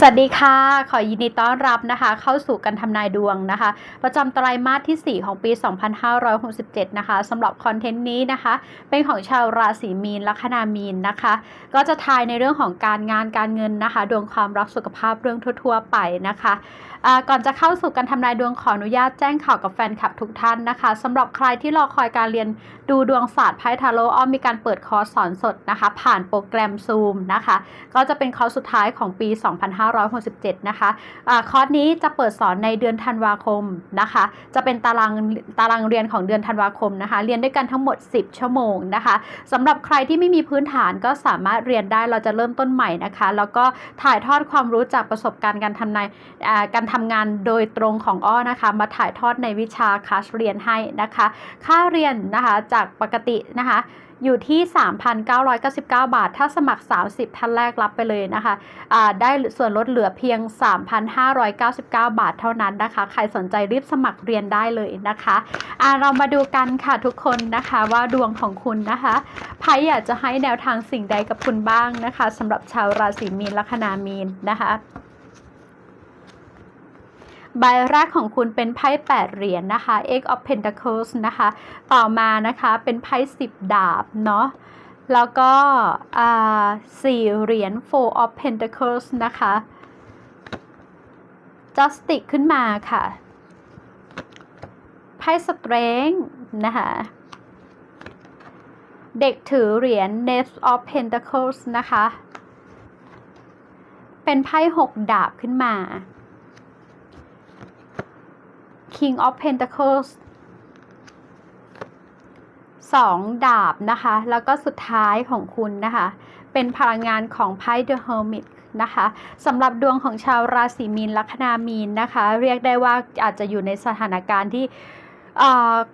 สวัสดีค่ะ ขอยินดีต้อนรับนะคะ เข้าสู่การทำนายดวงนะคะ ประจำไตรามาสที่ 4 ของปี 2567 นะคะสำหรับคอนเทนต์นี้นะคะ เป็นของชาวราศีมีนลัคนามีนนะคะ ก็จะทายในเรื่องของการงานการเงินนะคะ ดวงความรักสุขภาพเรื่องทั่ว ๆ ไปนะคะก่อนจะเข้าสู่การทำนายดวงขออนุญาตแจ้งข่าวกับแฟนคลับทุกท่านนะคะสำหรับใครที่รอคอยการเรียนดูดวงศาสตร์ไพ่ทาโร่อ้อมมีการเปิดคอร์สสอนสดนะคะ ผ่านโปรแกรม Zoom นะคะ ก็จะเป็นคอร์สสุดท้ายของปี2567 นะคะอาคอร์สนี้จะเปิดสอนในเดือนธันวาคมนะคะ จะเป็นตารางตารางเรียนของเดือนธันวาคมนะคะ เรียนด้วยกันทั้งหมด 10 ชั่วโมงนะคะสำหรับใครที่ไม่มีพื้นฐานก็สามารถเรียนได้เราจะเริ่มต้นใหม่นะคะ แล้วก็ถ่ายทอดความรู้จากประสบการณ์การทำนายการทำงานโดยตรงของอ้อนะคะ มาถ่ายทอดในวิชาคลาสเรียนให้นะคะ ค่าเรียนนะคะจากปกตินะคะอยู่ที่ 3,999 บาท ถ้าสมัคร 30 ท่านแรกรับไปเลยนะคะอ่าได้ส่วนลดเหลือเพียง 3,599 บาทเท่านั้นนะคะ ใครสนใจรีบสมัครเรียนได้เลยนะคะอ่าเรามาดูกันค่ะทุกคนนะคะว่าดวงของคุณนะคะไพ่อยากจะให้แนวทางสิ่งใดกับคุณบ้างนะคะสำหรับชาวราศีมีนลัคนามีนนะคะ ใบแรกของคุณเป็นไพ่8เหรียญนะคะ e g g of Pentacles นะคะ ต่อมานะคะเป็นไพ่10 ดาบเนาะแล้วก็สี่เหรียญ Four of Pentacles นะคะ Justice ขึ้นมาค่ะไพ่ Strength นะคะเด็กถือเหรียญ Knave of Pentacles นะคะ เป็นไพ่6ดาบขึ้นมา King of Pentacles สองดาบนะคะ แล้วก็สุดท้ายของคุณนะคะ เป็นพลังงานของไพ่ The Hermit นะคะสำหรับดวงของชาวราศีมีนลัคนามีนนะคะ เรียกได้ว่าอาจจะอยู่ในสถานการณ์ที่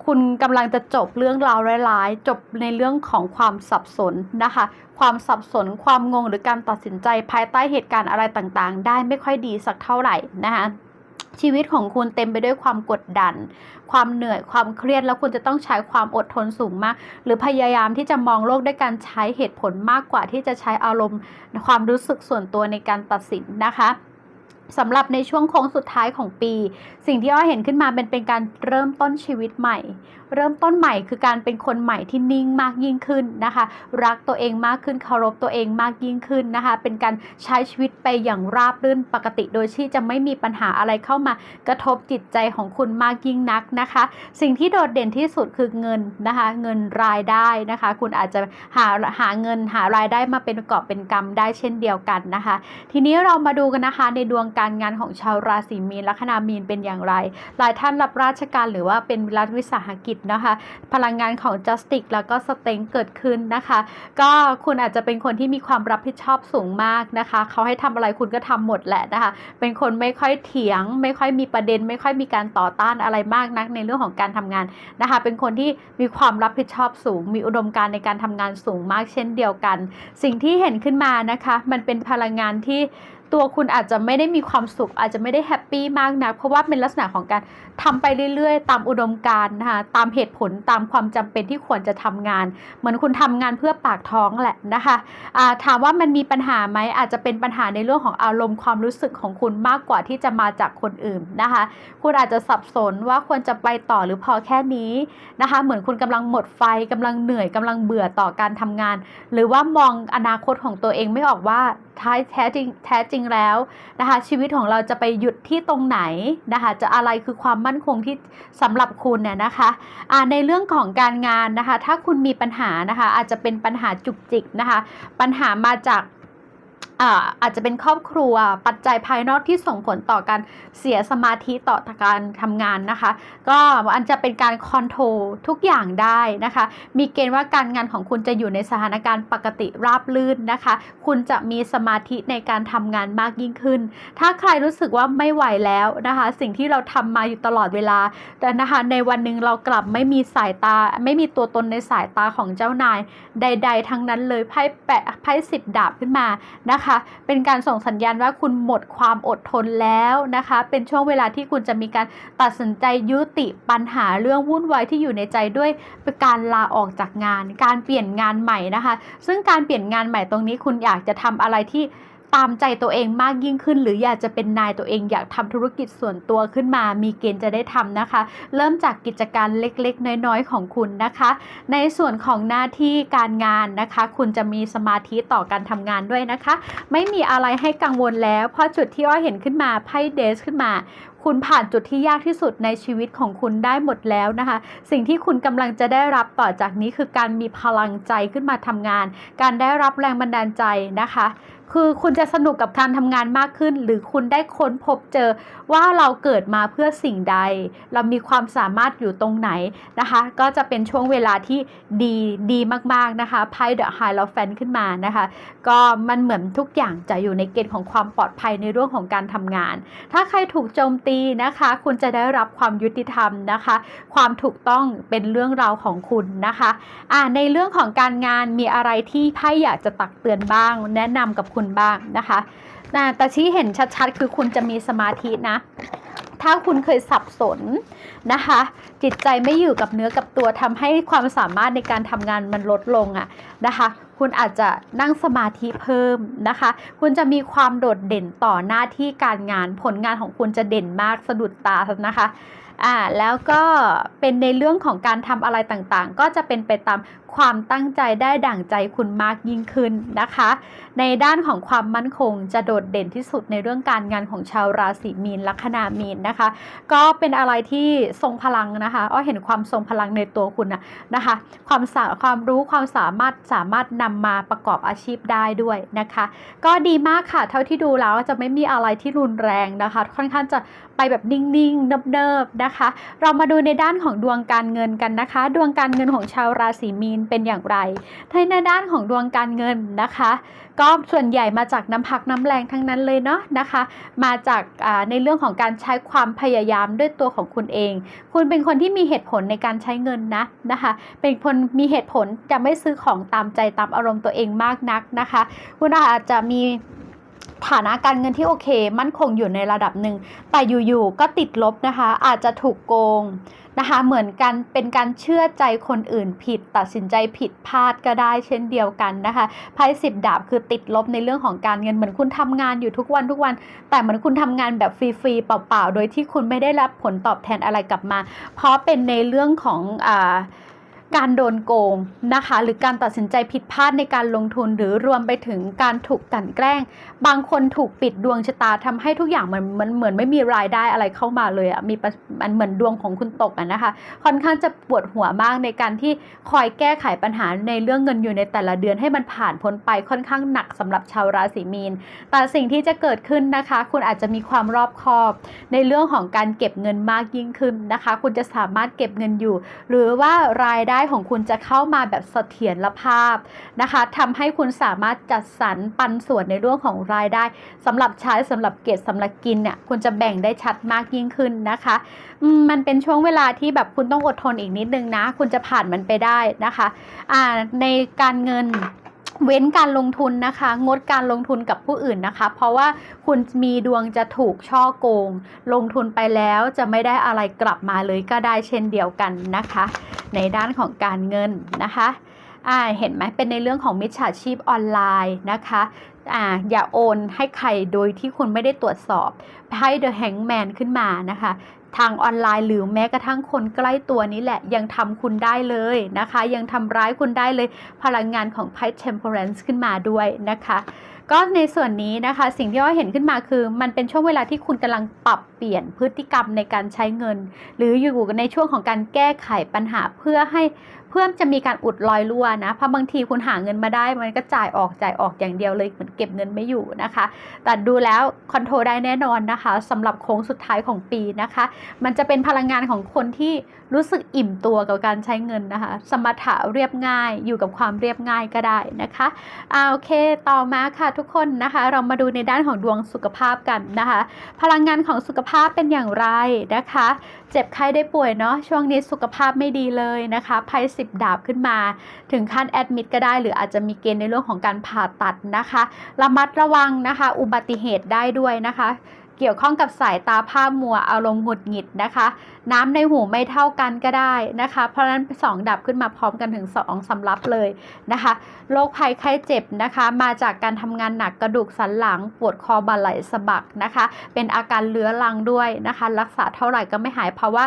คุณกำลังจะจบเรื่องราวร้ายๆ จบในเรื่องของความสับสนนะคะ ความสับสนความงงหรือการตัดสินใจภายใต้เหตุการณ์อะไรต่างๆ ได้ไม่ค่อยดีสักเท่าไหร่นะคะ ชีวิตของคุณเต็มไปด้วยความกดดัน ความเหนื่อยความเครียดแล้วคุณจะต้องใช้ความอดทนสูงมาก หรือพยายามที่จะมองโลกด้วยการใช้เหตุผลมากกว่าที่จะใช้อารมณ์ ความรู้สึกส่วนตัวในการตัดสินนะคะสำหรับในช่วงโค้งสุดท้ายของปี สิ่งที่อ้อเห็นขึ้นมาเป็นเป็นการเริ่มต้นชีวิตใหม่ เริ่มต้นใหม่คือการเป็นคนใหม่ที่นิ่งมากยิ่งขึ้นนะคะ รักตัวเองมากขึ้นเคารพตัวเองมากยิ่งขึ้นนะคะ เป็นการใช้ชีวิตไปอย่างราบรื่นปกติโดยที่จะไม่มีปัญหาอะไรเข้ามากระทบจิตใจของคุณมากยิ่งนักนะคะ สิ่งที่โดดเด่นที่สุดคือเงินนะคะ เงินรายได้นะคะ คุณอาจจะหาหาเงินหารายได้มาเป็นกอบเป็นกำได้เช่นเดียวกันนะคะ ทีนี้เรามาดูกันนะคะในดวงการงานของชาวราศีมีนลัคนามีนเป็นอย่างไร หลายท่านรับราชการหรือว่าเป็นรัฐวิสาหกิจนะคะ พลังงานของ justice แล้วก็ strength เกิดขึ้นนะคะ ก็คุณอาจจะเป็นคนที่มีความรับผิดชอบสูงมากนะคะ เขาให้ทำอะไรคุณก็ทำหมดแหละนะคะ เป็นคนไม่ค่อยเถียง ไม่ค่อยมีประเด็น ไม่ค่อยมีการต่อต้านอะไรมากนักในเรื่องของการทำงานนะคะ เป็นคนที่มีความรับผิดชอบสูง มีอุดมการณ์ในการทำงานสูงมากเช่นเดียวกัน สิ่งที่เห็นขึ้นมานะคะ มันเป็นพลังงานที่ ตัวคุณอาจจะไม่ได้มีความสุข อาจจะไม่ได้แฮปปี้มากนะเพราะว่าเป็นลักษณะของการทำไปเรื่อยๆ ตามอุดมการณ์นะคะตามเหตุผลตามความจำเป็นที่ควรจะทำงาน เหมือนคุณทำงานเพื่อปากท้องแหละนะคะอ่าถามว่ามันมีปัญหาไหมอาจจะเป็นปัญหาในเรื่องของอารมณ์ความรู้สึกของคุณมากกว่าที่จะมาจากคนอื่นนะคะ คุณอาจจะสับสนว่าควรจะไปต่อหรือพอแค่นี้นะคะ เหมือนคุณกำลังหมดไฟกำลังเหนื่อยกำลังเบื่อต่อการทำงาน หรือว่ามองอนาคตของตัวเองไม่ออกว่าท้ายแท้จริงแท้จริงแล้วนะคะชีวิตของเราจะไปหยุดที่ตรงไหนนะคะจะอะไรคือความมั่นคงที่สำหรับคุณเนี่ยนะคะอ่าในเรื่องของการงานนะคะถ้าคุณมีปัญหานะคะอาจจะเป็นปัญหาจุกจิกนะคะปัญหามาจาก อาอาจจะเป็นครอบครัวปัจจัยภายนอกที่ส่งผลต่อการเสียสมาธิต่อการทำงานนะคะ ก็อันจะเป็นการคอนโทรลทุกอย่างได้นะคะ มีเกณฑ์ว่าการงานของคุณจะอยู่ในสถานการณ์ปกติราบลื่นนะคะ คุณจะมีสมาธิในการทำงานมากยิ่งขึ้น ถ้าใครรู้สึกว่าไม่ไหวแล้วนะคะ สิ่งที่เราทำมาอยู่ตลอดเวลาแต่นะคะในวันหนึ่งเรากลับไม่มีสายตา ไม่มีตัวตนในสายตาของเจ้านาย ใด ๆ ทั้งนั้นเลยไพ่แปะไพ่สิบดาบขึ้นมานะคะเป็นการส่งสัญญาณว่าคุณหมดความอดทนแล้วนะคะ เป็นช่วงเวลาที่คุณจะมีการตัดสินใจยุติปัญหาเรื่องวุ่นวายที่อยู่ในใจด้วยการลาออกจากงาน การเปลี่ยนงานใหม่นะคะ ซึ่งการเปลี่ยนงานใหม่ตรงนี้คุณอยากจะทำอะไรที่ ตามใจตัวเองมากยิ่งขึ้น หรืออยากจะเป็นนายตัวเองอยากทำธุรกิจส่วนตัวขึ้นมา มีเกณฑ์จะได้ทำนะคะ เริ่มจากกิจการเล็กๆ น้อยๆ ของคุณนะคะ ในส่วนของหน้าที่การงานนะคะ คุณจะมีสมาธิต่อการทำงานด้วยนะคะ ไม่มีอะไรให้กังวลแล้ว เพราะจุดที่อ้อยเห็นขึ้นมาไพ่เดสขึ้นมาคุณผ่านจุดที่ยากที่สุดในชีวิตของคุณได้หมดแล้วนะคะ สิ่งที่คุณกำลังจะได้รับต่อจากนี้คือการมีพลังใจขึ้นมาทำงาน การได้รับแรงบันดาลใจนะคะ คือคุณจะสนุกกับการทำงานมากขึ้น หรือคุณได้ค้นพบเจอว่าเราเกิดมาเพื่อสิ่งใด เรามีความสามารถอยู่ตรงไหนนะคะ ก็จะเป็นช่วงเวลาที่ดีดีมากๆนะคะไพ่เดอะไฮโลแฟนขึ้นมานะคะ ก็มันเหมือนทุกอย่างจะอยู่ในเกณฑ์ของความปลอดภัยในเรื่องของการทำงาน ถ้าใครถูกโจมตีนะคะ คุณจะได้รับความยุติธรรมนะคะ ความถูกต้องเป็นเรื่องราวของคุณนะคะอ่าในเรื่องของการงานมีอะไรที่ไพ่อยากจะตักเตือนบ้าง แนะนำกับคุณบ้างนะคะอ่าแต่ที่เห็นชัดๆ คือคุณจะมีสมาธินะถ้าคุณเคยสับสนนะคะ จิตใจไม่อยู่กับเนื้อกับตัวทำให้ความสามารถในการทำงานมันลดลงอะนะคะ คุณอาจจะนั่งสมาธิเพิ่มนะคะ คุณจะมีความโดดเด่นต่อหน้าที่การงานผลงานของคุณจะเด่นมากสะดุดตานะคะอ่าแล้วก็เป็นในเรื่องของการทำอะไรต่างๆ ก็จะเป็นไปตาม ความตั้งใจได้ดั่งใจคุณมากยิ่งขึ้นนะคะ ในด้านของความมั่นคงจะโดดเด่นที่สุดในเรื่องการงานของชาวราศีมีนลัคนามีนนะคะ ก็เป็นอะไรที่ทรงพลังนะคะอ้อเห็นความทรงพลังในตัวคุณนะนะคะ ความสาความรู้ความสามารถสามารถนำมาประกอบอาชีพได้ด้วยนะคะ ก็ดีมากค่ะเท่าที่ดูแล้วจะไม่มีอะไรที่รุนแรงนะคะ ค่อนข้างจะไปแบบนิ่งๆเนิบๆนะคะ เรามาดูในด้านของดวงการเงินกันนะคะ ดวงการเงินของชาวราศีมีนเป็นอย่างไรในด้านของดวงการเงินนะคะ ก็ส่วนใหญ่มาจากน้ำพักน้ำแรงทั้งนั้นเลยเนาะนะคะ มาจากในเรื่องของการใช้ความพยายามด้วยตัวของคุณเอง คุณเป็นคนที่มีเหตุผลในการใช้เงินนะนะคะ เป็นคนมีเหตุผลจะไม่ซื้อของตามใจตามอารมณ์ตัวเองมากนักนะคะ คุณอาจจะมีฐานะการเงินที่โอเค มั่นคงอยู่ในระดับหนึ่ง แต่อยู่ๆก็ติดลบนะคะ อาจจะถูกโกง นะคะเหมือนกันเป็นการเชื่อใจคนอื่นผิด ตัดสินใจผิดพลาดก็ได้เช่นเดียวกันนะคะไพ่สิบดาบคือติดลบในเรื่องของการเงินเหมือนคุณทำงานอยู่ทุกวันทุกวัน แต่เหมือนคุณทำงานแบบฟรีๆเปล่าๆ โดยที่คุณไม่ได้รับผลตอบแทนอะไรกลับมา เพราะเป็นในเรื่องของอ่า การโดนโกงนะคะ หรือการตัดสินใจผิดพลาดในการลงทุนหรือรวมไปถึงการถูกกันแกล้ง บางคนถูกปิดดวงชะตาทำให้ทุกอย่างมันมันเหมือนไม่มีรายได้อะไรเข้ามาเลยอะ่ะมีมันเหมือนดวงของคุณตกอะนะคะ ค่อนข้างจะปวดหัวมากในการที่คอยแก้ไขปัญหาในเรื่องเงินอยู่ในแต่ละเดือนให้มันผ่านพ้นไปค่อนข้างหนักสำหรับชาวราศีมีน แต่สิ่งที่จะเกิดขึ้นนะคะ คุณอาจจะมีความรอบคอบ ในเรื่องของการเก็บเงินมากยิ่งขึ้นนะคะ คุณจะสามารถเก็บเงินอยู่ หรือว่ารายได้ของคุณจะเข้ามาแบบเสถียรภาพนะคะทำให้คุณสามารถจัดสรรปันส่วนในเรื่องของรายได้สำหรับใช้สำหรับเก็บสำหรับกินเนี่ยคุณจะแบ่งได้ชัดมากยิ่งขึ้นนะคะมันเป็นช่วงเวลาที่แบบคุณต้องอดทนอีกนิดนึงนะ คุณจะผ่านมันไปได้นะคะอ่าในการเงิน เว้นการลงทุนนะคะ งดการลงทุนกับผู้อื่นนะคะ เพราะว่าคุณมีดวงจะถูกช่อโกง ลงทุนไปแล้วจะไม่ได้อะไรกลับมาเลยก็ได้เช่นเดียวกันนะคะ ในด้านของการเงินนะคะอ่าเห็นไหมเป็นในเรื่องของมิจฉาชีพออนไลน์นะคะอ่าอย่าโอนให้ใครโดยที่คุณไม่ได้ตรวจสอบให้ The Hangman ขึ้นมานะคะ ทางออนไลน์หรือแม้กระทั่งคนใกล้ตัวนี้แหละ ยังทำคุณได้เลยนะคะ ยังทำร้ายคุณได้เลยพลังงานของไพ่ Temperance ขึ้นมาด้วยนะคะ ก็ในส่วนนี้นะคะสิ่งที่อ้อเห็นขึ้นมาคือ มันเป็นช่วงเวลาที่คุณกำลังปรับ ปลี่ยนพฤติกรรมในการใช้เงิน หรืออยู่ในช่วงของการแก้ไขปัญหาเพื่อให้เพื่อจะมีการอุดรอยรั่วนะเพราะบางทีคุณหาเงินมาได้มันก็จ่ายออกจ่ายออกอย่างเดียวเลยเหมือนเก็บเงินไม่อยู่นะคะ แต่ดูแล้วคอนโทรลได้แน่นอนนะคะสำหรับโค้งสุดท้ายของปีนะคะ มันจะเป็นพลังงานของคนที่รู้สึกอิ่มตัวกับการใช้เงินนะคะ สมถะเรียบง่ายอยู่กับความเรียบง่ายก็ได้นะคะอาโอเค ต่อมาค่ะทุกคนนะคะ เรามาดูในด้านของดวงสุขภาพกันนะคะ พลังงานของสุขภาพเป็นอย่างไรนะคะ เจ็บไข้ได้ป่วยเนาะช่วงนี้สุขภาพไม่ดีเลยนะคะภัยสิบดาบขึ้นมา ถึงขั้นแอดมิดก็ได้ หรืออาจจะมีเกณฑ์ในเรื่องของการผ่าตัดนะคะ ระมัดระวังนะคะ อุบัติเหตุได้ด้วยนะคะ เกี่ยวข้องกับสายตาภาพมัวอารมณ์หงุดหงิดนะคะ น้ำในหูไม่เท่ากันก็ได้นะคะ เพราะฉะนั้นสองดับขึ้นมาพร้อมกันถึงสองสำรับเลยนะคะโรคภัยไข้เจ็บนะคะ มาจากการทำงานหนักกระดูกสันหลังปวดคอบ่าไหล่สะบักนะคะ เป็นอาการเลื้อรังด้วยนะคะ รักษาเท่าไหร่ก็ไม่หายเพราะว่า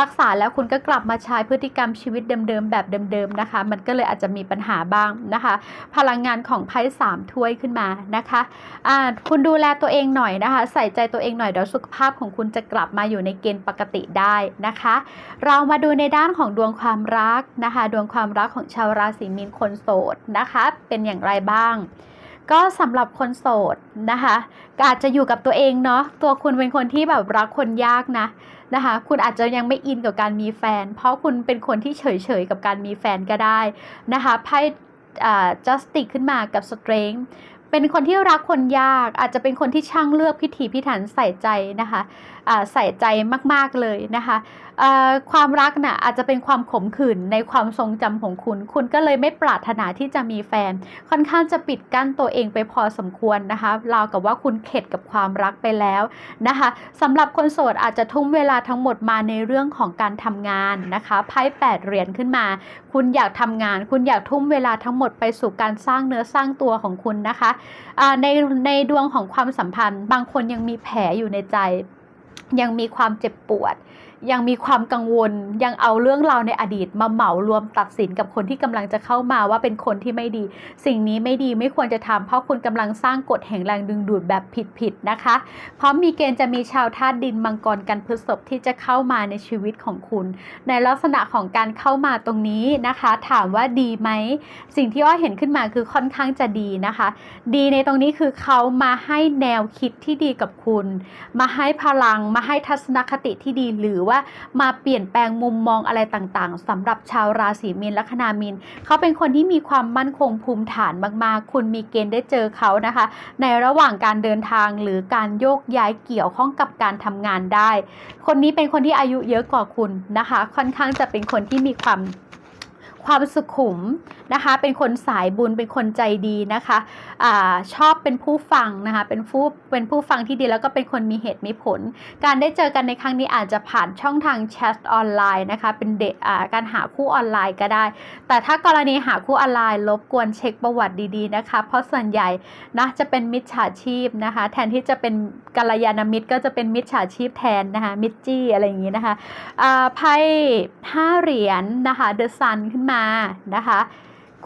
รักษาแล้วคุณก็กลับมาใช้พฤติกรรมชีวิตเดิมๆแบบเดิมๆนะคะ มันก็เลยอาจจะมีปัญหาบ้างนะคะ พลังงานของไพ่สามถ้วยขึ้นมานะคะอ่าคุณดูแลตัวเองหน่อยนะคะ ใส่ใจตัวเองหน่อยเดี๋ยวสุขภาพของคุณจะกลับมาอยู่ในเกณฑ์ปกติได้นะคะ เรามาดูในด้านของดวงความรักนะคะ ดวงความรักของชาวราศีมีนคนโสดนะคะ เป็นอย่างไรบ้างก็สำหรับคนโสดนะคะก็อาจจะอยู่กับตัวเองเนาะตัวคุณเป็นคนที่แบบรักคนยากนะ นะคะ คุณอาจจะยังไม่อินกับการมีแฟน เพราะคุณเป็นคนที่เฉยๆกับการมีแฟนก็ได้นะคะไพ่ justice ขึ้นมากับ strength เป็นคนที่รักคนยาก อาจจะเป็นคนที่ช่างเลือกพิถีพิถันใส่ใจนะคะ ใส่ใจมาก ๆ เลยนะคะความรักน่ะอาจจะเป็นความขมขื่นในความทรงจำของคุณ คุณก็เลยไม่ปรารถนาที่จะมีแฟน ค่อนข้างจะปิดกั้นตัวเองไปพอสมควรนะคะราวกับว่าคุณเข็ดกับความรักไปแล้วนะคะสำหรับคนโสดอาจจะทุ่มเวลาทั้งหมดมาในเรื่องของการทำงานนะคะไพ่แปดเหรียญขึ้นมา คุณอยากทำงาน คุณอยากทุ่มเวลาทั้งหมดไปสู่การสร้างเนื้อสร้างตัวของคุณนะคะในในดวงของความสัมพันธ์ บางคนยังมีแผลอยู่ในใจ ยังมีความเจ็บปวด ยังมีความกังวลยังเอาเรื่องราวในอดีตมาเหมารวมตัดสินกับคนที่กำลังจะเข้ามาว่าเป็นคนที่ไม่ดี สิ่งนี้ไม่ดีไม่ควรจะทำเพราะคุณกำลังสร้างกฎแห่งแรงดึงดูดแบบผิดๆนะคะเพราะมีเกณฑ์จะมีชาวธาตุดินมังกรกันพฤษภที่จะเข้ามาในชีวิตของคุณ ในลักษณะของการเข้ามาตรงนี้นะคะ ถามว่าดีไหมสิ่งที่อ้อเห็นขึ้นมาคือค่อนข้างจะดีนะคะ ดีในตรงนี้คือเขามาให้แนวคิดที่ดีกับคุณ มาให้พลังมาให้ทัศนคติที่ดีหรือว่ามาเปลี่ยนแปลงมุมมองอะไรต่างๆสำหรับชาวราศีมีนลัคนามีนเขาเป็นคนที่มีความมั่นคงภูมิฐานมากๆ คุณมีเกณฑ์ได้เจอเขานะคะ ในระหว่างการเดินทางหรือการโยกย้ายเกี่ยวข้องกับการทำงานได้ คนนี้เป็นคนที่อายุเยอะกว่าคุณนะคะ ค่อนข้างจะเป็นคนที่มีความ ความสุขุมนะคะ เป็นคนสายบุญ เป็นคนใจดีนะคะอชอบเป็นผู้ฟังนะคะ เป็นผู้ เป็นผู้ฟังที่ดีแล้วก็เป็นคนมีเหตุมีผล การได้เจอกันในครั้งนี้อาจจะผ่านช่องทางแชทออนไลน์นะคะ เป็นเดการหาคู่ออนไลน์ก็ได้ แต่ถ้ากรณีหาคู่ออนไลน์รบกวนเช็คประวัติดีๆนะคะ เพราะส่วนใหญ่นะจะเป็นมิจฉาชีพนะคะ แทนที่จะเป็นกัลยาณมิตรก็จะเป็นมิจฉาชีพแทนนะคะ มิจจี้อะไรอย่างนี้นะคะไพ่ห้าเหรียญนะคะ เดอะซันขึ้นมานะคะ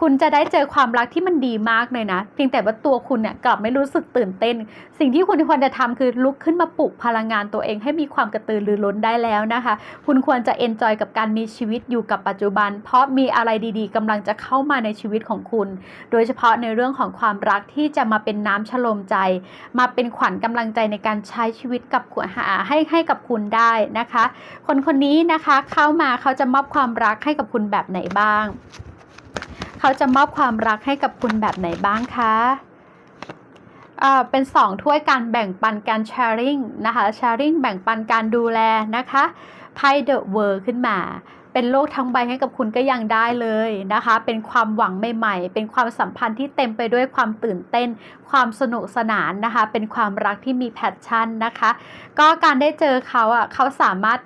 คุณจะได้เจอความรักที่มันดีมากเลยนะ เพียงแต่ว่าตัวคุณเนี่ยกลับไม่รู้สึกตื่นเต้น สิ่งที่คุณควรจะทำคือลุกขึ้นมาปลุกพลังงานตัวเองให้มีความกระตือรือร้นได้แล้วนะคะ คุณควรจะเอนจอยกับการมีชีวิตอยู่กับปัจจุบัน เพราะมีอะไรดีๆกำลังจะเข้ามาในชีวิตของคุณ โดยเฉพาะในเรื่องของความรักที่จะมาเป็นน้ำชโลมใจ มาเป็นขวัญกำลังใจในการใช้ชีวิตกับคุณหาให้ให้กับคุณได้นะคะ คนคนนี้นะคะเข้ามาเขาจะมอบความรักให้กับคุณแบบไหนบ้าง เขาจะมอบความรักให้กับคุณแบบไหนบ้างคะเอ่อเป็นสองถ้วยการแบ่งปันการ sharing นะคะ sharing แบ่งปันการดูแลนะคะไพ่ The World ขึ้นมา เป็นโลกทั้งใบให้กับคุณก็ยังได้เลยนะคะ เป็นความหวังใหม่ๆ เป็นความสัมพันธ์ที่เต็มไปด้วยความตื่นเต้น ความสนุกสนานนะคะ เป็นความรักที่มีแพชชั่นนะคะ ก็การได้เจอเขาอะเขาสามารถ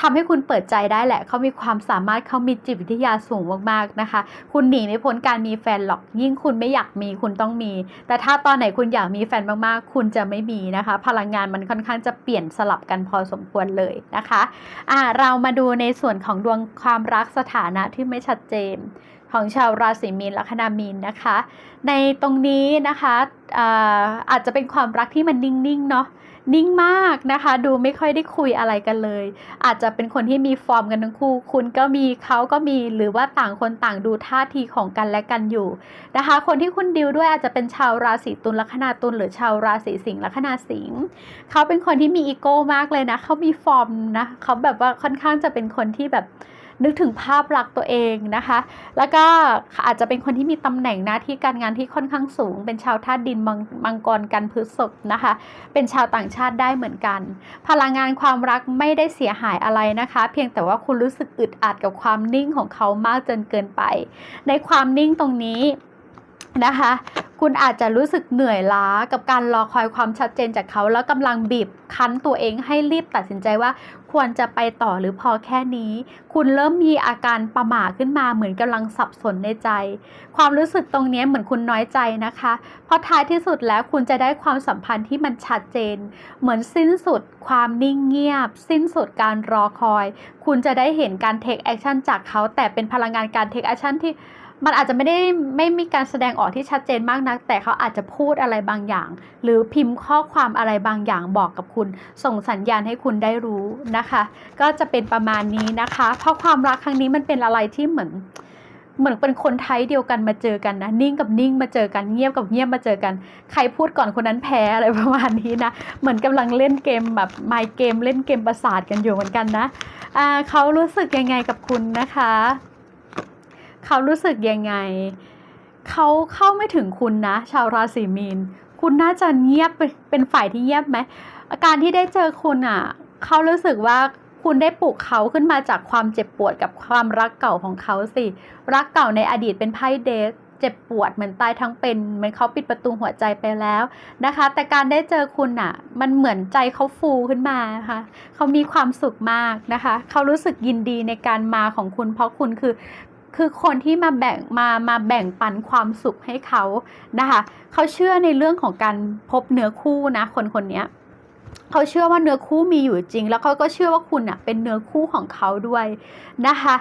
ทำให้คุณเปิดใจได้แหละ เขามีความสามารถเขามีจิตวิทยาสูงมากๆนะคะ คุณหนีไม่พ้นการมีแฟนหรอก ยิ่งคุณไม่อยากมีคุณต้องมี แต่ถ้าตอนไหนคุณอยากมีแฟนมากๆ คุณจะไม่มีนะคะ พลังงานมันค่อนข้างจะเปลี่ยนสลับกันพอสมควรเลยนะคะอ่าเรามาดูในส่วนของดวงความรักสถานะที่ไม่ชัดเจน ของชาวราศีมีนลัคนามีนนะคะ ในตรงนี้นะคะอาอาจจะเป็นความรักที่มันนิ่งๆเนาะนิ่งมากนะคะ ดูไม่ค่อยได้คุยอะไรกันเลย อาจจะเป็นคนที่มีฟอร์มกันทั้งคู่ คุณก็มีเขาก็มีหรือว่าต่างคนต่างดูท่าทีของกันและกันอยู่นะคะ คนที่คุณดิวด้วยอาจจะเป็นชาวราศีตุลลัคนาตุลหรือชาวราศีสิงห์ลัคนาสิงห์เขาเป็นคนที่มีอีโก้มากเลยนะเขามีฟอร์มนะเขาแบบว่าค่อนข้างจะเป็นคนที่แบบ นึกถึงภาพลักษณ์ตัวเองนะคะ แล้วก็อาจจะเป็นคนที่มีตำแหน่งหน้าที่การงานที่ค่อนข้างสูง เป็นชาวธาตุดินมังมังกรกันพฤษภนะคะ เป็นชาวต่างชาติได้เหมือนกัน พลังงานความรักไม่ได้เสียหายอะไรนะคะ เพียงแต่ว่าคุณรู้สึกอึดอัดกับความนิ่งของเขามากจนเกินไป ในความนิ่งตรงนี้นะคะ คุณอาจจะรู้สึกเหนื่อยล้ากับการรอคอยความชัดเจนจากเขา แล้วกำลังบีบคั้นตัวเองให้รีบตัดสินใจว่าควรจะไปต่อหรือพอแค่นี้ คุณเริ่มมีอาการประหม่าขึ้นมาเหมือนกำลังสับสนในใจ ความรู้สึกตรงนี้เหมือนคุณน้อยใจนะคะ เพราะท้ายที่สุดแล้วคุณจะได้ความสัมพันธ์ที่มันชัดเจน เหมือนสิ้นสุดความนิ่งเงียบ สิ้นสุดการรอคอย คุณจะได้เห็นการ take action จากเขา แต่เป็นพลังงานการ take action ที่ มันอาจจะไม่ได้ไม่มีการแสดงออกที่ชัดเจนมากนัก แต่เขาอาจจะพูดอะไรบางอย่าง หรือพิมพ์ข้อความอะไรบางอย่างบอกกับคุณ ส่งสัญญาณให้คุณได้รู้นะคะ ก็จะเป็นประมาณนี้นะคะ เพราะความรักครั้งนี้มันเป็นอะไรที่เหมือนเหมือนเป็นคนไทยเดียวกันมาเจอกันนะนิ่งกับนิ่งมาเจอกันเงียบกับเงียบมาเจอกัน ใครพูดก่อนคนนั้นแพ้อะไรประมาณนี้นะเหมือนกำลังเล่นเกมแบบไมเกมเล่นเกมประสาทกันอยู่เหมือนกันนะอ่าเขารู้สึกยังไงกับคุณนะคะ เขารู้สึกยังไง เขาเข้าไม่ถึงคุณนะ ชาวราศีมีน คุณน่าจะเงียบเป็นฝ่ายที่เงียบไหมอาการที่ได้เจอคุณอะ เขารู้สึกว่าคุณได้ปลุกเขาขึ้นมาจากความเจ็บปวดกับความรักเก่าของเขาสิ รักเก่าในอดีตเป็นไพ่เดทเจ็บปวดเหมือนตายทั้งเป็นเหมือนเขาปิดประตูหัวใจไปแล้วนะคะ แต่การได้เจอคุณอะ มันเหมือนใจเขาฟูขึ้นมานะคะเขามีความสุขมากนะคะ เขารู้สึกยินดีในการมาของคุณ เพราะคุณคือ คือคนที่มาแบ่งมามาแบ่งปันความสุขให้เขานะคะเขาเชื่อในเรื่องของการพบเนื้อคู่นะคนคนนี้ เขาเชื่อว่าเนื้อคู่มีอยู่จริง แล้วเขาก็เชื่อว่าคุณอะเป็นเนื้อคู่ของเขาด้วยนะคะ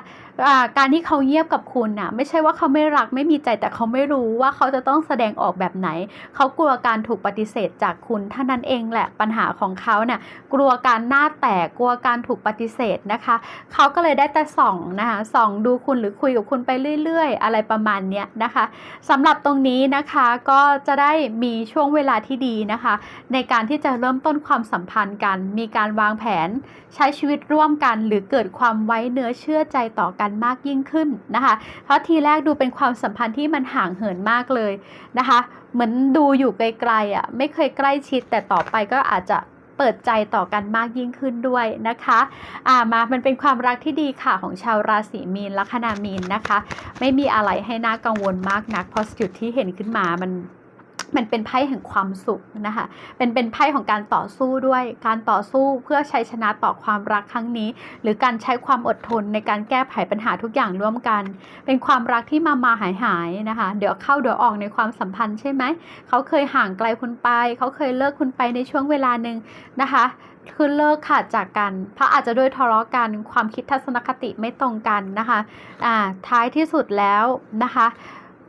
การที่เขาเงียบกับคุณน่ะ ไม่ใช่ว่าเขาไม่รักไม่มีใจแต่เขาไม่รู้ว่าเขาจะต้องแสดงออกแบบไหน เขากลัวการถูกปฏิเสธจากคุณเท่านั้นเองแหละปัญหาของเขาเนี่ยกลัวการหน้าแตกกลัวการถูกปฏิเสธนะคะ เขาก็เลยได้แต่ส่องนะคะส่องดูคุณหรือคุยกับคุณไปเรื่อย ๆ อะไรประมาณเนี้ยนะคะสำหรับตรงนี้นะคะก็จะได้มีช่วงเวลาที่ดีนะคะ ในการที่จะเริ่มต้นความสัมพันธ์กัน มีการวางแผน ใช้ชีวิตร่วมกัน หรือเกิดความไว้เนื้อเชื่อใจต่อกันมากยิ่งขึ้นนะคะ เพราะทีแรกดูเป็นความสัมพันธ์ที่มันห่างเหินมากเลยนะคะ เหมือนดูอยู่ไกลๆอะไม่เคยใกล้ชิด แต่ต่อไปก็อาจจะเปิดใจต่อกันมากยิ่งขึ้นด้วยนะคะอ่ามามันเป็นความรักที่ดีค่ะของชาวราศีมีนลัคนามีนนะคะ ไม่มีอะไรให้น่ากังวลมากนักเพราะจุดที่เห็นขึ้นมามัน มันเป็นไพ่แห่งความสุขนะคะ เป็นเป็นไพ่ของการต่อสู้ด้วย การต่อสู้เพื่อชัยชนะต่อความรักครั้งนี้ หรือการใช้ความอดทนในการแก้ไขปัญหาทุกอย่างร่วมกัน เป็นความรักที่มามาหายหายๆนะคะ เดี๋ยวเข้าเดี๋ยวออกในความสัมพันธ์ใช่ไหม เขาเคยห่างไกลคุณไป เขาเคยเลิกคุณไปในช่วงเวลาหนึ่งนะคะคือเลิกขาดจากกัน เพราะอาจจะด้วยทะเลาะกัน ความคิดทัศนคติไม่ตรงกันนะคะ อ่า ท้ายที่สุดแล้วนะคะ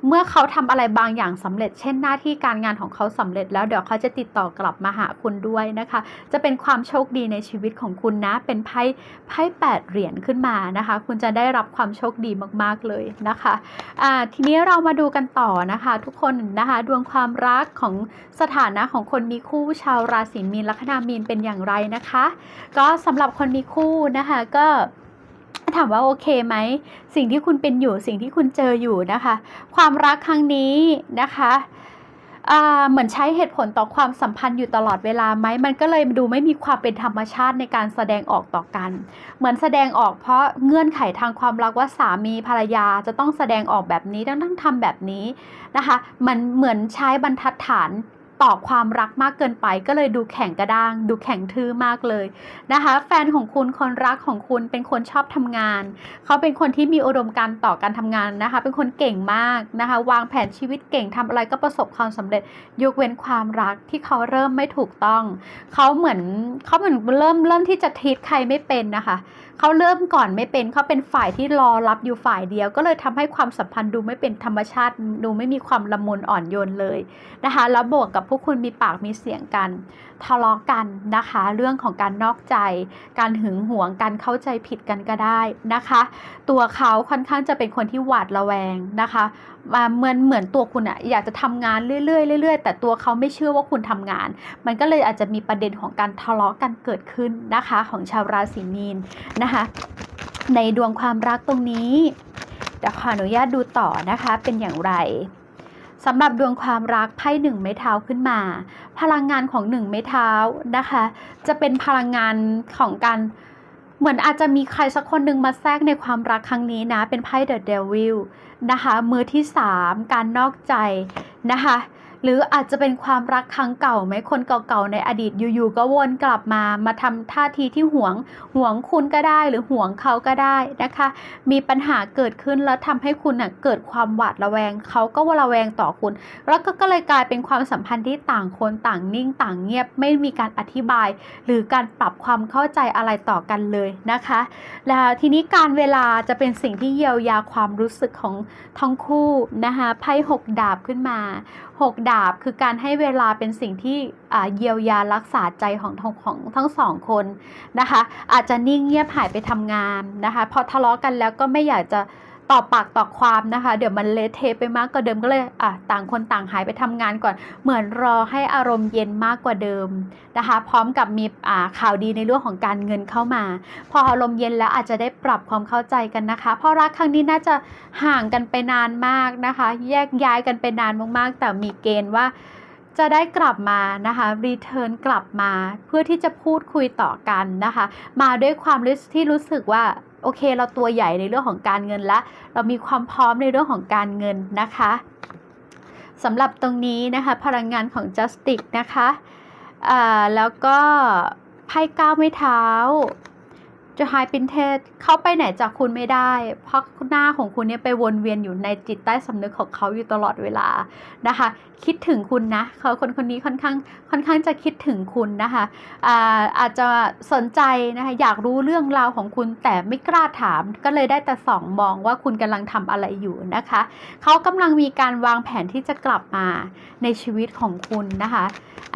เมื่อเขาทำอะไรบางอย่างสำเร็จ เช่นหน้าที่การงานของเขาสำเร็จ แล้วเดี๋ยวเขาจะติดต่อกลับมาหาคุณด้วยนะคะ จะเป็นความโชคดีในชีวิตของคุณนะ เป็นไพ่ไพ่แปดเหรียญขึ้นมานะคะ คุณจะได้รับความโชคดีมากๆเลยนะคะอ่าทีนี้เรามาดูกันต่อนะคะ ทุกคนนะคะดวงความรักของสถานะของคนมีคู่ชาวราศีมีนลัคนามีนเป็นอย่างไรนะคะ ก็สำหรับคนมีคู่นะคะก็ ถามว่าโอเคไหม สิ่งที่คุณเป็นอยู่สิ่งที่คุณเจออยู่นะคะ ความรักครั้งนี้นะคะเหมือนใช้เหตุผลต่อความสัมพันธ์อยู่ตลอดเวลาไหมมันก็เลยดูไม่มีความเป็นธรรมชาติในการแสดงออกต่อกัน เหมือนแสดงออกเพราะเงื่อนไขทางความรักว่าสามีภรรยาจะต้องแสดงออกแบบนี้ต้องต้องทำแบบนี้นะคะ มันเหมือนใช้บรรทัดฐาน ต่อความรักมากเกินไป ก็เลยดูแข็งกระด้าง ดูแข็งทื่อมากเลยนะคะ แฟนของคุณคนรักของคุณเป็นคนชอบทำงาน เขาเป็นคนที่มีอุดมการต่อการทำงานนะคะ เป็นคนเก่งมากนะคะ วางแผนชีวิตเก่งทำอะไรก็ประสบความสำเร็จยกเว้นความรักที่เขาเริ่มไม่ถูกต้อง เขาเหมือนเขาเหมือนเริ่มเริ่มที่จะทีตใครไม่เป็นนะคะ เขาเริ่มก่อนไม่เป็นเขาเป็นฝ่ายที่รอรับอยู่ฝ่ายเดียว ก็เลยทำให้ความสัมพันธ์ดูไม่เป็นธรรมชาติดูไม่มีความละมุนอ่อนโยนเลยนะคะแล้วบวกกับพวกคุณมีปากมีเสียงกันทะเลาะกันนะคะ เรื่องของการนอกใจ การหึงหวงการเข้าใจผิดกันก็ได้นะคะ ตัวเขาค่อนข้างจะเป็นคนที่หวาดระแวงนะคะ เหมือนเหมือนตัวคุณอะอยากจะทำงานเรื่อยๆเรื่อยๆ แต่ตัวเขาไม่เชื่อว่าคุณทำงาน มันก็เลยอาจจะมีประเด็นของการทะเลาะกันเกิดขึ้นนะคะ ของชาวราศีมีนนะคะ ในดวงความรักตรงนี้เดี๋ยวขออนุญาตดูต่อนะคะเป็นอย่างไรสำหรับดวงความรักไพ่หนึ่งไม้เท้าขึ้นมา พลังงานของหนึ่งไม้เท้านะคะ จะเป็นพลังงานของการ เหมือนอาจจะมีใครสักคนหนึ่งมาแทรกในความรักครั้งนี้นะ เป็นไพ่เดอะเดวิลนะคะ มือที่สามการนอกใจนะคะ หรืออาจจะเป็นความรักครั้งเก่าไหมคนเก่าๆในอดีตอยู่ๆก็วนกลับมามาทำท่าทีที่หวงหวงคุณก็ได้หรือหวงเขาก็ได้นะคะ มีปัญหาเกิดขึ้นแล้วทำให้คุณน่ะเกิดความหวาดระแวงเขาก็วระแวงต่อคุณ แล้วก็ก็เลยกลายเป็นความสัมพันธ์ที่ต่างคนต่างนิ่งต่างเงียบ ไม่มีการอธิบาย หรือการปรับความเข้าใจอะไรต่อกันเลยนะคะ แล้วทีนี้การเวลาจะเป็นสิ่งที่เยียวยาความรู้สึกของทั้งคู่นะคะไพ่หกดาบขึ้นมา หกดาบคือการให้เวลาเป็นสิ่งที่เยียวยารักษาใจของของของทั้งสองคนนะคะ อาจจะนิ่งเงียบหายไปทำงานนะคะพอทะเลาะกันแล้วก็ไม่อยากจะ ต่อปากต่อความนะคะ เดี๋ยวมันเละเทะไปมากกว่าเดิมก็เลยอะต่างคนต่างหายไปทำงานก่อน เหมือนรอให้อารมณ์เย็นมากกว่าเดิมนะคะ พร้อมกับมีอ่าข่าวดีในเรื่องของการเงินเข้ามา พออารมณ์เย็นแล้วอาจจะได้ปรับความเข้าใจกันนะคะ เพราะรักครั้งนี้น่าจะห่างกันไปนานมากนะคะ แยกย้ายกันไปนานมากๆ แต่มีเกณฑ์ว่าจะได้กลับมานะคะรีเทิร์นกลับมาเพื่อที่จะพูดคุยต่อกันนะคะ มาด้วยความรู้สึกที่รู้สึกว่า โอเค เราตัวใหญ่ในเรื่องของการเงินและ เรามีความพร้อมในเรื่องของการเงินนะคะสำหรับตรงนี้นะคะพลังงานของ Justice นะคะแล้วก็ไพ่ก้าวไม่เท้า จะไฮปินเทสเขาไปไหนจากคุณไม่ได้ เพราะหน้าของคุณเนี่ยไปวนเวียนอยู่ในจิตใต้สำนึกของเขาอยู่ตลอดเวลานะคะ คิดถึงคุณนะเขาคนคนนี้ค่อนข้างค่อนข้างจะคิดถึงคุณนะคะอาอาจจะสนใจนะคะอยากรู้เรื่องราวของคุณแต่ไม่กล้าถาม ก็เลยได้แต่ส่องมองว่าคุณกำลังทำอะไรอยู่นะคะเขากำลังมีการวางแผนที่จะกลับมาในชีวิตของคุณนะคะ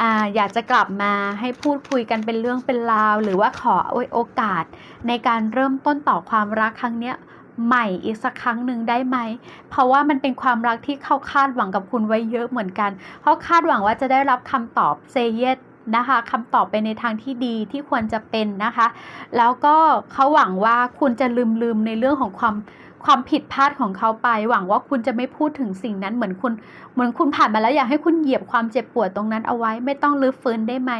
อาอยากจะกลับมาให้พูดคุยกันเป็นเรื่องเป็นราว หรือว่าขอโอกาส ในการเริ่มต้นต่อความรักครั้งเนี้ยใหม่อีกสักครั้งหนึ่งได้ไหม เพราะว่ามันเป็นความรักที่เขาคาดหวังกับคุณไว้เยอะเหมือนกัน เขาคาดหวังว่าจะได้รับคำตอบเซเยสนะคะคำตอบไปในทางที่ดีที่ควรจะเป็นนะคะ แล้วก็เขาหวังว่าคุณจะลืมลืมในเรื่องของความ ความผิดพลาดของเขาไป หวังว่าคุณจะไม่พูดถึงสิ่งนั้นเหมือนคุณ เหมือนคุณผ่านมาแล้วอยากให้คุณเหยียบความเจ็บปวดตรงนั้นเอาไว้ ไม่ต้องรื้อฟื้นได้ไหม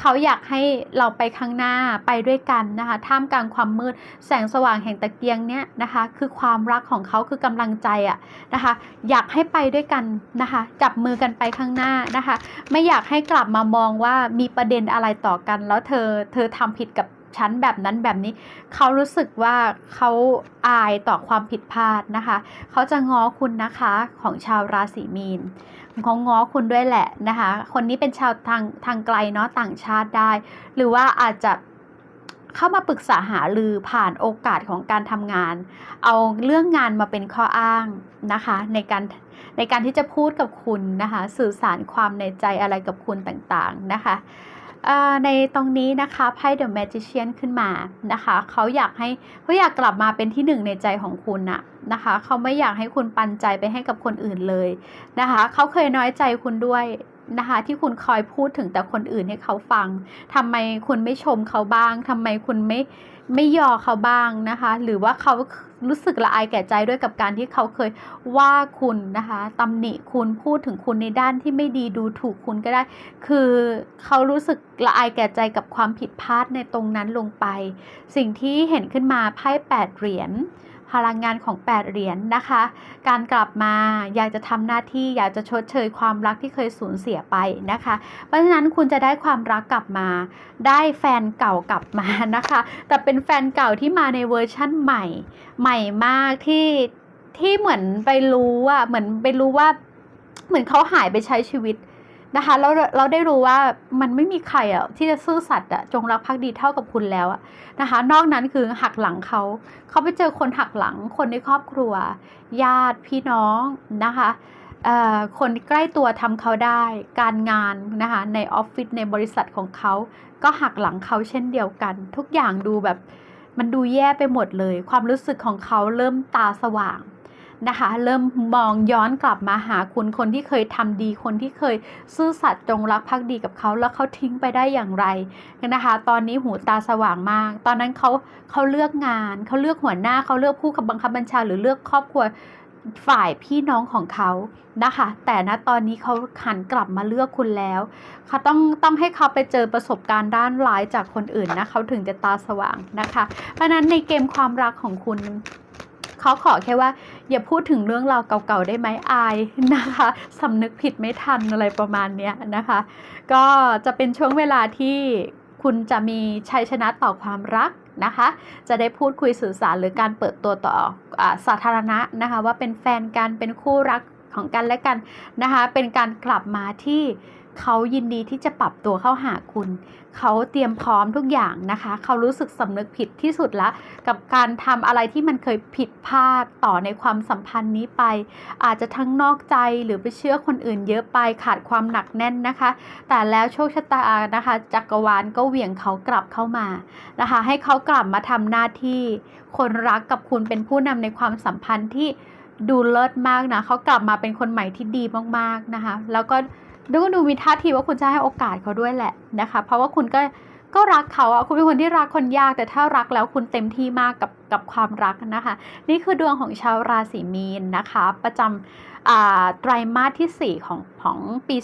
เขาอยากให้เราไปข้างหน้าไปด้วยกันนะคะ ท่ามกลางความมืด แสงสว่างแห่งตะเกียงเนี้ยนะคะ คือความรักของเขาคือกำลังใจอะนะคะ อยากให้ไปด้วยกันนะคะ จับมือกันไปข้างหน้านะคะ ไม่อยากให้กลับมามองว่ามีประเด็นอะไรต่อกัน แล้วเธอเธอทำผิดกับ ฉันแบบนั้นแบบนี้ เขารู้สึกว่าเขาอายต่อความผิดพลาดนะคะ เขาจะง้อคุณนะคะของชาวราศีมีนเขาง้อคุณด้วยแหละนะคะ คนนี้เป็นชาวทางทางไกลเนาะต่างชาติได้ หรือว่าอาจจะเข้ามาปรึกษาหารือผ่านโอกาสของการทำงาน เอาเรื่องงานมาเป็นข้ออ้างนะคะ ในการในการที่จะพูดกับคุณนะคะ สื่อสารความในใจอะไรกับคุณต่างๆนะคะ ในตรงนี้นะคะไพ่ The Magician ขึ้นมานะคะเขาอยากให้เขาอยากกลับมาเป็นที่หนึ่งในใจของคุณนะนะคะเขาไม่อยากให้คุณปันใจไปให้กับคนอื่นเลยนะคะเขาเคยน้อยใจคุณด้วย นะคะ ที่คุณคอยพูดถึงแต่คนอื่นให้เขาฟังทำไมคุณไม่ชมเขาบ้างทำไมคุณไม่ไม่ยอเขาบ้างนะคะ หรือว่าเขารู้สึกละอายแก่ใจด้วยกับการที่เขาเคยว่าคุณนะคะตำหนิคุณพูดถึงคุณในด้านที่ไม่ดีดูถูกคุณก็ได้ คือเขารู้สึกละอายแก่ใจกับความผิดพลาดในตรงนั้นลงไป สิ่งที่เห็นขึ้นมาไพ่แปดเหรียญ พลังงานของ 8 เหรียญนะคะ การกลับมาอยากจะทำหน้าที่อยากจะชดเชยความรักที่เคยสูญเสียไปนะคะ เพราะฉะนั้นคุณจะได้ความรักกลับมา ได้แฟนเก่ากลับมานะคะ แต่เป็นแฟนเก่าที่มาในเวอร์ชั่นใหม่ ใหม่มากที่ที่เหมือนไปรู้อะเหมือนไปรู้ว่า เหมือนเขาหายไปใช้ชีวิต นะคะแล้วเราได้รู้ว่ามันไม่มีใครอะที่จะซื่อสัตย์อะจงรักภักดีเท่ากับคุณแล้วอะนะคะ นอกนั้นคือหักหลังเขาเขาไปเจอคนหักหลัง คนในครอบครัว ญาติพี่น้องนะคะคนใกล้ตัวทำเขาได้การงานนะคะในออฟฟิศในบริษัทของเขา ก็หักหลังเขาเช่นเดียวกัน ทุกอย่างดูแบบมันดูแย่ไปหมดเลย ความรู้สึกของเขาเริ่มตาสว่าง นะคะ เริ่มมองย้อนกลับมาหาคุณคนที่เคยทำดีคนที่เคยซื่อสัตย์จงรักภักดีกับเขาแล้วเขาทิ้งไปได้อย่างไรนะคะ ตอนนี้หูตาสว่างมาก ตอนนั้นเขาเขาเลือกงานเขาเลือกหัวหน้าเขาเลือกผู้บังคับบัญชา หรือเลือกครอบครัวฝ่ายพี่น้องของเขานะคะ แต่ณตอนนี้เขาหันกลับมาเลือกคุณแล้วเขาต้องต้องให้เขาไปเจอประสบการณ์ด้านร้ายจากคนอื่นนะเขาถึงจะตาสว่างนะคะ เพราะนั้นในเกมความรักของคุณ เขาขอแค่ว่า อย่าพูดถึงเรื่องราวเก่าๆได้ไหมอายนะคะสำนึกผิดไม่ทันอะไรประมาณเนี้ยนะคะ ก็จะเป็นช่วงเวลาที่คุณจะมีชัยชนะต่อความรักนะคะ จะได้พูดคุยสื่อสารหรือการเปิดตัวต่ออสาธารณะนะคะ ว่าเป็นแฟนกันเป็นคู่รักของกันและกันนะคะ เป็นการกลับมาที่ เขายินดีที่จะปรับตัวเข้าหาคุณ เขาเตรียมพร้อมทุกอย่างนะคะ เขารู้สึกสำนึกผิดที่สุดละกับการทำอะไรที่มันเคยผิดพลาดต่อในความสัมพันธ์นี้ไป อาจจะทั้งนอกใจหรือไปเชื่อคนอื่นเยอะไปขาดความหนักแน่นนะคะ แต่แล้วโชคชะตานะคะจักรวาลก็เหวี่ยงเขากลับเข้ามานะคะ ให้เขากลับมาทำหน้าที่ คนรักกับคุณเป็นผู้นำในความสัมพันธ์ที่ดูเลิศมากนะเขากลับมาเป็นคนใหม่ที่ดีมากๆนะคะ แล้วก็ ดูก็ดูมีท่าทีว่าคุณจะให้โอกาสเขาด้วยแหละนะคะ เพราะว่าคุณก็ก็รักเขาอะคุณเป็นคนที่รักคนยาก แต่ถ้ารักแล้วคุณเต็มที่มากกับกับความรักนะคะ นี่คือดวงของชาวราศีมีนนะคะ ประจำอ่าไตรมาสที่ 4 ของของปี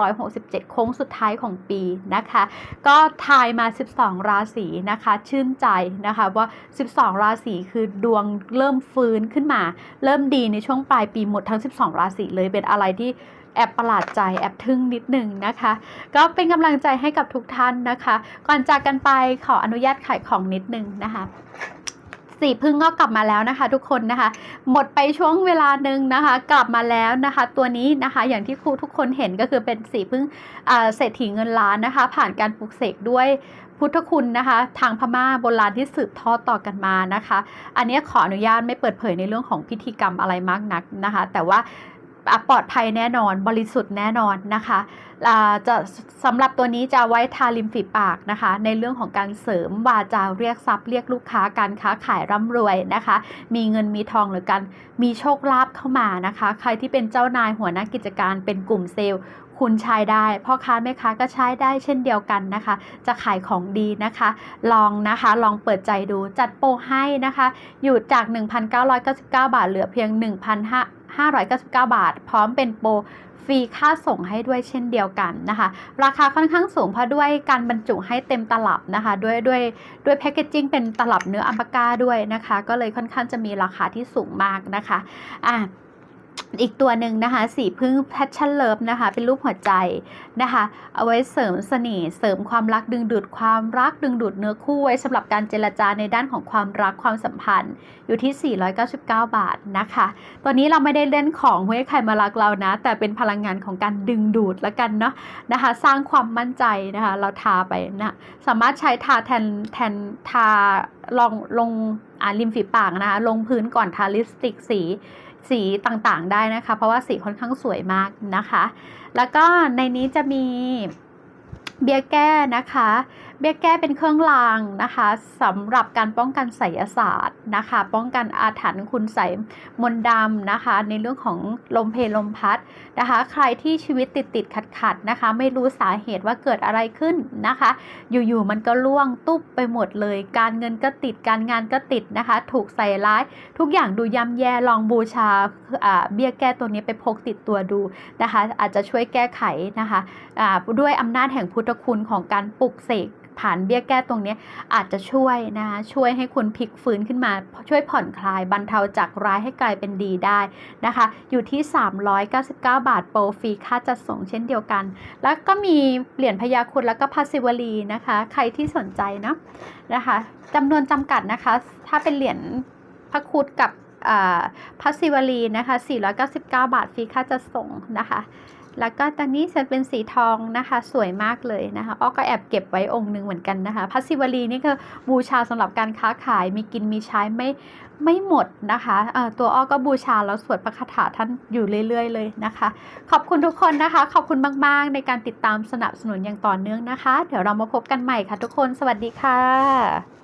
2567 โค้งสุดท้ายของปีนะคะ ก็ทายมา 12 ราศีนะคะ ชื่นใจนะคะว่า 12 ราศีคือดวงเริ่มฟื้นขึ้นมา เริ่มดีในช่วงปลายปีหมดทั้ง 12 ราศีเลยเป็นอะไรที่ แอบประหลาดใจแอบทึ่งนิดหนึ่งนะคะ ก็เป็นกำลังใจให้กับทุกท่านนะคะ ก่อนจากกันไปขออนุญาตขายของนิดนึงนะคะสีพึ่งก็กลับมาแล้วนะคะ ทุกคนนะคะ หมดไปช่วงเวลาหนึ่งนะคะ กลับมาแล้วนะคะ ตัวนี้นะคะอย่างที่ครูทุกคนเห็นก็คือเป็นสีพึ่งเศรษฐีเงินล้านนะคะ ผ่านการปลูกเสกด้วยพุทธคุณนะคะ ทางพม่าโบราณที่สืบทอดต่อกันมานะคะ อันนี้ขออนุญาตไม่เปิดเผยในเรื่องของพิธีกรรมอะไรมากนักนะคะ แต่ว่า ปลอดภัยแน่นอน บริสุทธิ์แน่นอนนะคะจะสำหรับตัวนี้จะไว้ทาริมฝีปากนะคะ ในเรื่องของการเสริมวาจาเรียกทรัพย์เรียกลูกค้าการค้าขายร่ำรวยนะคะ มีเงินมีทองหรือการมีโชคลาภเข้ามานะคะ ใครที่เป็นเจ้านายหัวหน้ากิจการเป็นกลุ่มเซลล์คุณใช้ได้พ่อค้าแม่ค้าก็ใช้ได้เช่นเดียวกันนะคะ จะขายของดีนะคะ ลองนะคะลองเปิดใจดูจัดโปรให้นะคะ อยู่จาก 1,999 บาทเหลือเพียง 599 บาท พร้อมเป็นโปรฟรีค่าส่งให้ด้วยเช่นเดียวกันนะคะ ราคาค่อนข้างสูงเพราะด้วยการบรรจุให้เต็มตลับนะคะ ด้วยด้วยด้วยแพคเกจจิ้งเป็นตลับเนื้ออัมปาก้าด้วยนะคะ ก็เลยค่อนข้างจะมีราคาที่สูงมากนะคะอะ อีกตัวหนึ่งนะคะ สีพึ่งแพชชั่นเลิฟนะคะ เป็นรูปหัวใจนะคะ เอาไว้เสริมเสน่ห์เสริมความรักดึงดูดความรักดึงดูดเนื้อคู่ไว้สำหรับการเจรจาในด้านของความรักความสัมพันธ์ อยู่ที่ 499 บาทนะคะ ตัวนี้เราไม่ได้เล่นของเพื่อให้ใครมารักเรานะ แต่เป็นพลังงานของการดึงดูดละกันเนาะนะคะ สร้างความมั่นใจนะคะ เราทาไปนะสามารถใช้ทาแทนแทนทาลองลงอ่าริมฝีปากนะคะ ลงพื้นก่อนทาลิปสติกสี สีต่างๆได้นะคะ เพราะว่าสีค่อนข้างสวยมากนะคะ แล้วก็ในนี้จะมีเบียร์แก้นะคะ เบี้ยแก้เป็นเครื่องรางนะคะสำหรับการป้องกันไสยศาสตร์นะคะ ป้องกันอาถรรพ์คุณใสมนดำนะคะ ในเรื่องของลมเพลลมพัดนะคะ ใครที่ชีวิตติดติดขัดขัดนะคะ ไม่รู้สาเหตุว่าเกิดอะไรขึ้นนะคะ อยู่ๆมันก็ล่วงตุ๊บไปหมดเลย การเงินก็ติดการงานก็ติดนะคะ ถูกใส่ร้าย ทุกอย่างดูย่ำแย่ลองบูชาเบี้ยแก้ตัวนี้ไปพกติดตัวดูนะคะ อาจจะช่วยแก้ไขนะคะด้วยอำนาจแห่งพุทธคุณของการปลุกเสก ผ่านเบี้ยแก้ตรงนี้อาจจะช่วยนะคะช่วยให้คุณพลิกฟื้นขึ้นมา ช่วยผ่อนคลายบรรเทาจากร้ายให้กลายเป็นดีได้นะคะ อยู่ที่ 399 บาทโปรฟรีค่าจัดส่งเช่นเดียวกัน แล้วก็มีเหรียญพญาคุณแล้วก็พาสิวลีนะคะ ใครที่สนใจนะนะคะจำนวนจำกัดนะคะ ถ้าเป็นเหรียญพระคุดกับพัสิวลีนะคะ 499 บาทฟรีค่าจัดส่งนะคะ แล้วก็ตอนนี้จะเป็นสีทองนะคะ สวยมากเลยนะคะอ้อก็แอบเก็บไว้องค์หนึ่งเหมือนกันนะคะพัสซิวลีนี่คือบูชาสำหรับการค้าขายมีกินมีใช้ไม่ไม่หมดนะคะตัวอ้อก็บูชาแล้วสวดพระคาถาท่านอยู่เรื่อย ๆ เลยนะคะ ขอบคุณทุกคนนะคะ ขอบคุณมาก ๆ ในการติดตามสนับสนุนอย่างต่อเนื่องนะคะ เดี๋ยวเรามาพบกันใหม่ค่ะทุกคน สวัสดีค่ะ